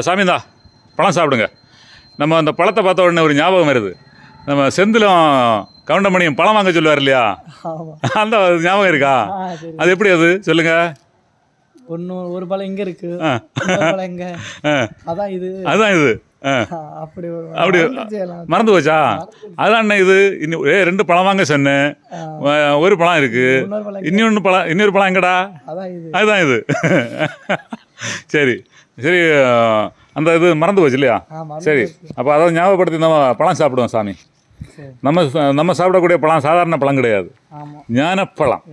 சாமிந்தா பழம் சாப்பிடுங்க. நம்ம அந்த பழத்தை பார்த்த உடனே ஒரு ஞாபகம் வருது. நம்ம செந்திலும் கவுண்டமணியும் பழம் வாங்க சொல்லுவார் இல்லையா? அந்த ஞாபகம் இருக்கா? அது எப்படி அது? சொல்லுங்க. ஒன்று ஒரு பழம் இங்கே இருக்கு. பழம் அதான் இது. அதுதான் இது. அப்படி அப்படி. மறந்து போச்சா? அதான் அண்ணே இது? இன்னும் ஏ ரெண்டு பழம் வாங்க சொன்னேன். ஒரு பழம் இருக்கு? இன்னொன்று பழம் இன்னொரு பழம் எங்கடா? அதுதான் இது. சரி. சரி அந்த இது மறந்து போச்சு இல்லையா? சரி. அப்போ அதை ஞாபகப்படுத்தி நம்ம பழம் சாப்பிடுவோம் சாமி. நம்ம நம்ம சாப்பிடக்கூடிய பழம் சாதாரண பழம் கிடையாது. ஞானப்பழம்.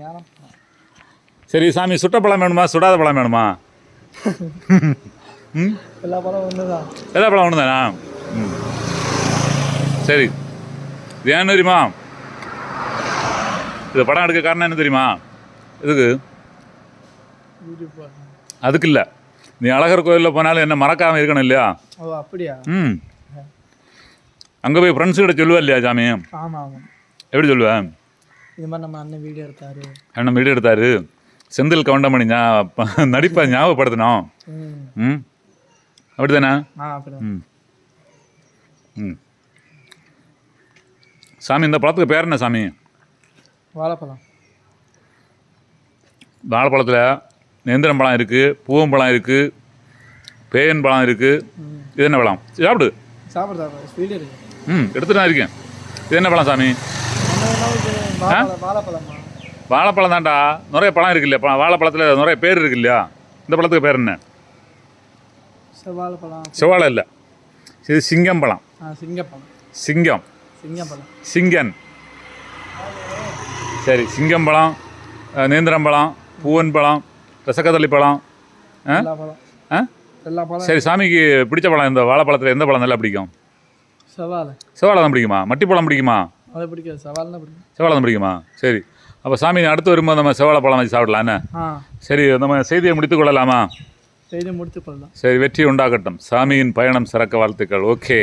சரி சாமி சுட்ட பழம் வேணுமா? சுடாத பழம் வேணுமா? எல்லா பழம் ஒன்று தான் எல்லா பழம் ஒன்று தானா ம். சரி. இது ஏன்னு தெரியுமா? இது படம் எடுக்க காரணம் என்ன தெரியுமா? இதுக்கு அதுக்கு இல்லை நீ அழகர் கோயிலில் போனாலும் என்ன மறக்காமல் இருக்கணும் இல்லையா? அப்படியா? ம். அங்கே போய் ஃப்ரெண்ட்ஸு கிட்ட சொல்லுவா இல்லையா சாமி? எப்படி சொல்லுவேன் இது மாதிரி நம்ம அண்ணன் வீடியோ எடுத்தாரு. அண்ணன் வீடியோ எடுத்தாரு. செந்தில் கவுண்டமணி ஞா நடிப்பை ஞாபகப்படுத்தணும். ம். அப்படிதான்? ம். ம். சாமி இந்த பழத்துக்கு பேர் என்ன சாமி? வாழைப்பழம். வாழைப்பழத்தில் நேந்திரம் பழம் இருக்குது பூவம்பழம் இருக்குது பேயன் பழம் இருக்குது இது என்ன பழம்? சாப்பிடு. சாப்பிடு ம் எடுத்துட்டு தான் இருக்கேன். இது என்ன பழம் சாமி? வாழைப்பழம்? தான்டா. நிறைய பழம் இருக்கு இல்லையா? பழம் வாழைப்பழத்தில் நிறைய பேர் இருக்கு இல்லையா? இந்த பழத்துக்கு பேர் என்ன? செவ்வாழைப்பழம். செவ்வாழை இல்லை. இது சிங்கம் பழம் சிங்கப்பழம். சிங்கம். சிங்கப்பழம். சிங்கன். சரி சிங்கம் பழம் நேந்திரம் பழம் பூவன் பழம் ரசக்கதளி பழம் பழம் பழம் சரி சாமிக்கு பிடிச்ச பழம் இந்த வாழைப்பழத்தில் எந்த பழம் நல்லா பிடிக்கும்? செவ்வாழை. செவ்வாழை தான் பிடிக்குமா? மட்டி பழம் பிடிக்குமா? அது பிடிக்காது செவ்வாழை தான் பிடிக்கும். செவ்வாழை தான் பிடிக்குமா? சரி. அப்போ சாமி அடுத்து வரும்போது நம்ம செவ்வாழை பழம் வச்சு சாப்பிடலாம் என்ன? சரி நம்ம செய்தியை முடித்துக் கொள்ளலாமா? செய்தி முடித்து கொள்ளலாம். சரி வெற்றி உண்டாகட்டும். சாமியின் பயணம் சிறக்க வாழ்த்துக்கள். ஓகே.